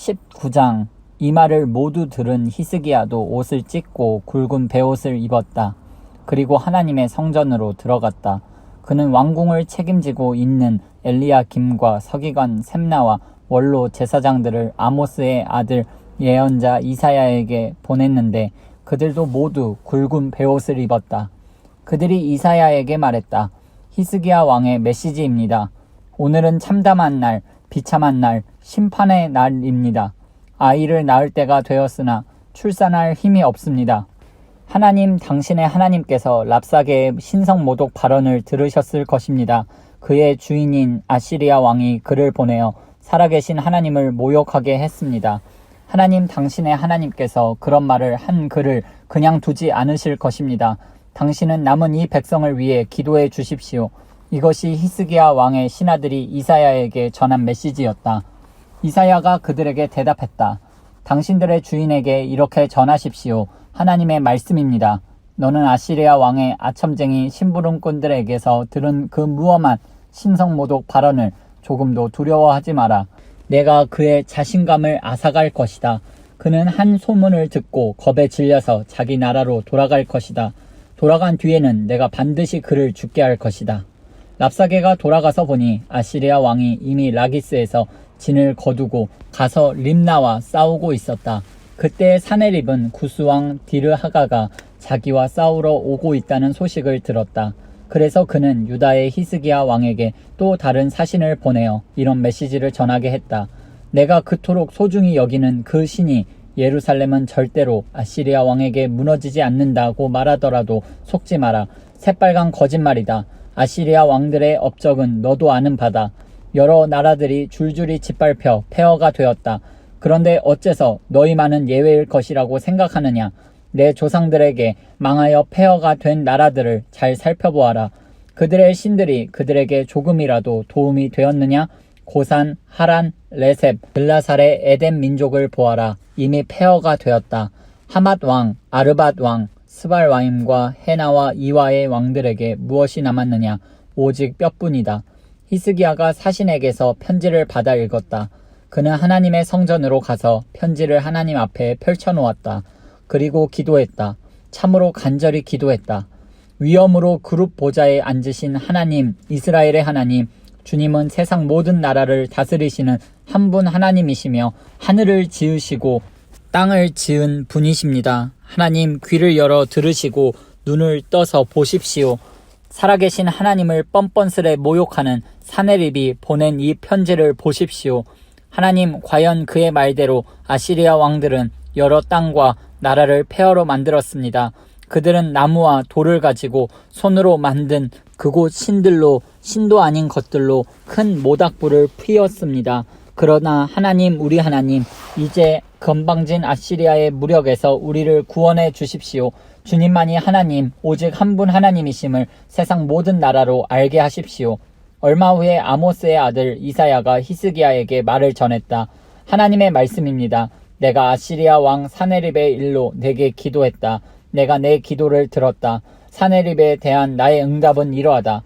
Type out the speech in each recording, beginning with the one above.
19장 이 말을 모두 들은 히스기야도 옷을 찢고 굵은 베옷을 입었다. 그리고 하나님의 성전으로 들어갔다. 그는 왕궁을 책임지고 있는 엘리야 김과 서기관 셈나와 원로 제사장들을 아모스의 아들 예언자 이사야에게 보냈는데 그들도 모두 굵은 베옷을 입었다. 그들이 이사야에게 말했다. 히스기야 왕의 메시지입니다. 오늘은 참담한 날, 비참한 날, 심판의 날입니다. 아이를 낳을 때가 되었으나 출산할 힘이 없습니다. 하나님 당신의 하나님께서 랍사게의 신성 모독 발언을 들으셨을 것입니다. 그의 주인인 아시리아 왕이 그를 보내어 살아계신 하나님을 모욕하게 했습니다. 하나님 당신의 하나님께서 그런 말을 한 그를 그냥 두지 않으실 것입니다. 당신은 남은 이 백성을 위해 기도해 주십시오. 이것이 히스기야 왕의 신하들이 이사야에게 전한 메시지였다. 이사야가 그들에게 대답했다. 당신들의 주인에게 이렇게 전하십시오. 하나님의 말씀입니다. 너는 아시리아 왕의 아첨쟁이 심부름꾼들에게서 들은 그 무엄한 신성모독 발언을 조금도 두려워하지 마라. 내가 그의 자신감을 앗아갈 것이다. 그는 한 소문을 듣고 겁에 질려서 자기 나라로 돌아갈 것이다. 돌아간 뒤에는 내가 반드시 그를 죽게 할 것이다. 랍사게가 돌아가서 보니 아시리아 왕이 이미 라기스에서 진을 거두고 가서 림나와 싸우고 있었다. 그때 사네립은 구스왕 디르하가가 자기와 싸우러 오고 있다는 소식을 들었다. 그래서 그는 유다의 히스기야 왕에게 또 다른 사신을 보내어 이런 메시지를 전하게 했다. 내가 그토록 소중히 여기는 그 신이 예루살렘은 절대로 아시리아 왕에게 무너지지 않는다고 말하더라도 속지 마라. 새빨간 거짓말이다. 아시리아 왕들의 업적은 너도 아는 바다. 여러 나라들이 줄줄이 짓밟혀 폐허가 되었다. 그런데 어째서 너희만은 예외일 것이라고 생각하느냐? 내 조상들에게 망하여 폐허가 된 나라들을 잘 살펴보아라. 그들의 신들이 그들에게 조금이라도 도움이 되었느냐? 고산, 하란, 레셉, 글라살의 에덴 민족을 보아라. 이미 폐허가 되었다. 하맛 왕, 아르밧 왕, 스발 왕임과 헤나와 이와의 왕들에게 무엇이 남았느냐? 오직 뼈뿐이다. 히스기야가 사신에게서 편지를 받아 읽었다. 그는 하나님의 성전으로 가서 편지를 하나님 앞에 펼쳐놓았다. 그리고 기도했다. 참으로 간절히 기도했다. 위엄으로 그룹 보좌에 앉으신 하나님, 이스라엘의 하나님, 주님은 세상 모든 나라를 다스리시는 한 분 하나님이시며 하늘을 지으시고 땅을 지은 분이십니다. 하나님 귀를 열어 들으시고 눈을 떠서 보십시오. 살아계신 하나님을 뻔뻔스레 모욕하는 사내립이 보낸 이 편지를 보십시오. 하나님 과연 그의 말대로 아시리아 왕들은 여러 땅과 나라를 폐허로 만들었습니다. 그들은 나무와 돌을 가지고 손으로 만든 그곳 신들로 신도 아닌 것들로 큰 모닥불을 피웠습니다. 그러나 하나님 우리 하나님 이제 건방진 아시리아의 무력에서 우리를 구원해 주십시오. 주님만이 하나님 오직 한 분 하나님이심을 세상 모든 나라로 알게 하십시오. 얼마 후에 아모스의 아들 이사야가 히스기야에게 말을 전했다. 하나님의 말씀입니다. 내가 아시리아 왕 사네립의 일로 내게 기도했다. 내가 내 기도를 들었다. 사네립에 대한 나의 응답은 이러하다.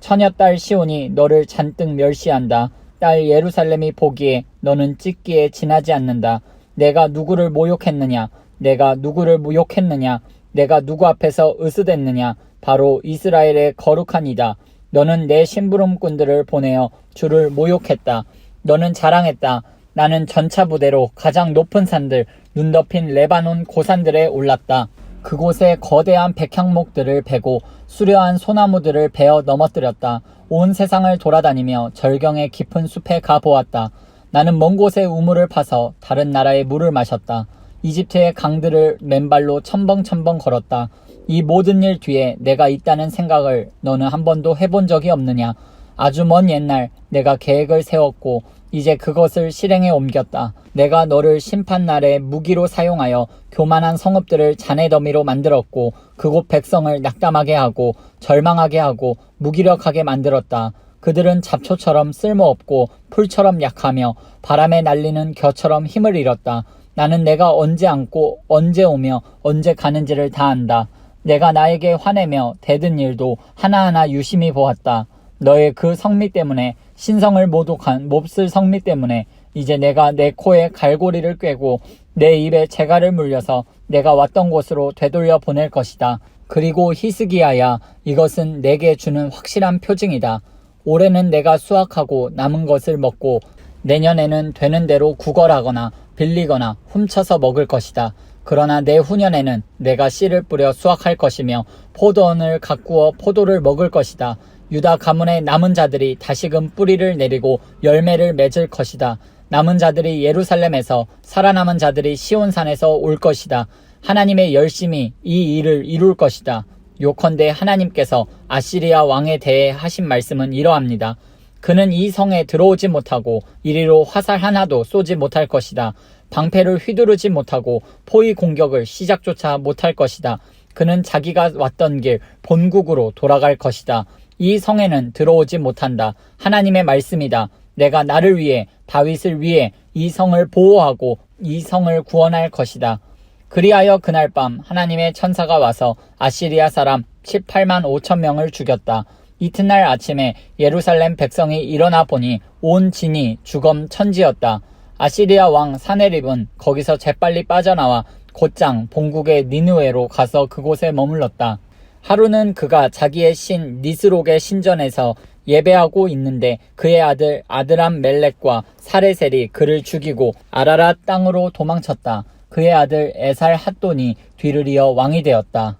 처녀 딸 시온이 너를 잔뜩 멸시한다. 딸 예루살렘이 보기에 너는 찢기에 지나지 않는다. 내가 누구를 모욕했느냐? 내가 누구를 모욕했느냐? 내가 누구 앞에서 으스댔느냐? 바로 이스라엘의 거룩한 이다. 너는 내 심부름꾼들을 보내어 주를 모욕했다. 너는 자랑했다. 나는 전차 부대로 가장 높은 산들, 눈 덮인 레바논 고산들에 올랐다. 그곳에 거대한 백향목들을 베고 수려한 소나무들을 베어 넘어뜨렸다. 온 세상을 돌아다니며 절경의 깊은 숲에 가보았다. 나는 먼 곳에 우물을 파서 다른 나라의 물을 마셨다. 이집트의 강들을 맨발로 첨벙첨벙 걸었다. 이 모든 일 뒤에 내가 있다는 생각을 너는 한 번도 해본 적이 없느냐? 아주 먼 옛날 내가 계획을 세웠고 이제 그것을 실행에 옮겼다. 내가 너를 심판날에 무기로 사용하여 교만한 성읍들을 자네 더미로 만들었고 그곳 백성을 낙담하게 하고 절망하게 하고 무기력하게 만들었다. 그들은 잡초처럼 쓸모없고 풀처럼 약하며 바람에 날리는 겨처럼 힘을 잃었다. 나는 내가 언제 앉고 언제 오며 언제 가는지를 다 안다. 내가 나에게 화내며 대든 일도 하나하나 유심히 보았다. 너의 그 성미 때문에 신성을 모독한 몹쓸 성미 때문에 이제 내가 내 코에 갈고리를 꿰고 내 입에 재갈을 물려서 내가 왔던 곳으로 되돌려 보낼 것이다. 그리고 히스기야야 이것은 내게 주는 확실한 표징이다. 올해는 내가 수확하고 남은 것을 먹고 내년에는 되는 대로 구걸하거나 빌리거나 훔쳐서 먹을 것이다. 그러나 내 후년에는 내가 씨를 뿌려 수확할 것이며 포도원을 가꾸어 포도를 먹을 것이다. 유다 가문의 남은 자들이 다시금 뿌리를 내리고 열매를 맺을 것이다. 남은 자들이 예루살렘에서 살아남은 자들이 시온산에서 올 것이다. 하나님의 열심히 이 일을 이룰 것이다. 요컨대 하나님께서 아시리아 왕에 대해 하신 말씀은 이러합니다. 그는 이 성에 들어오지 못하고 이리로 화살 하나도 쏘지 못할 것이다. 방패를 휘두르지 못하고 포위 공격을 시작조차 못할 것이다. 그는 자기가 왔던 길 본국으로 돌아갈 것이다. 이 성에는 들어오지 못한다. 하나님의 말씀이다. 내가 나를 위해 다윗을 위해 이 성을 보호하고 이 성을 구원할 것이다. 그리하여 그날 밤 하나님의 천사가 와서 아시리아 사람 18만 5천 명을 죽였다. 이튿날 아침에 예루살렘 백성이 일어나 보니 온 진이 주검 천지였다. 아시리아 왕 사네립은 거기서 재빨리 빠져나와 곧장 본국의 니누에로 가서 그곳에 머물렀다. 하루는 그가 자기의 신 니스록의 신전에서 예배하고 있는데 그의 아들 아드람 멜렉과 사레셀이 그를 죽이고 아라랏 땅으로 도망쳤다. 그의 아들 에살 핫돈이 뒤를 이어 왕이 되었다.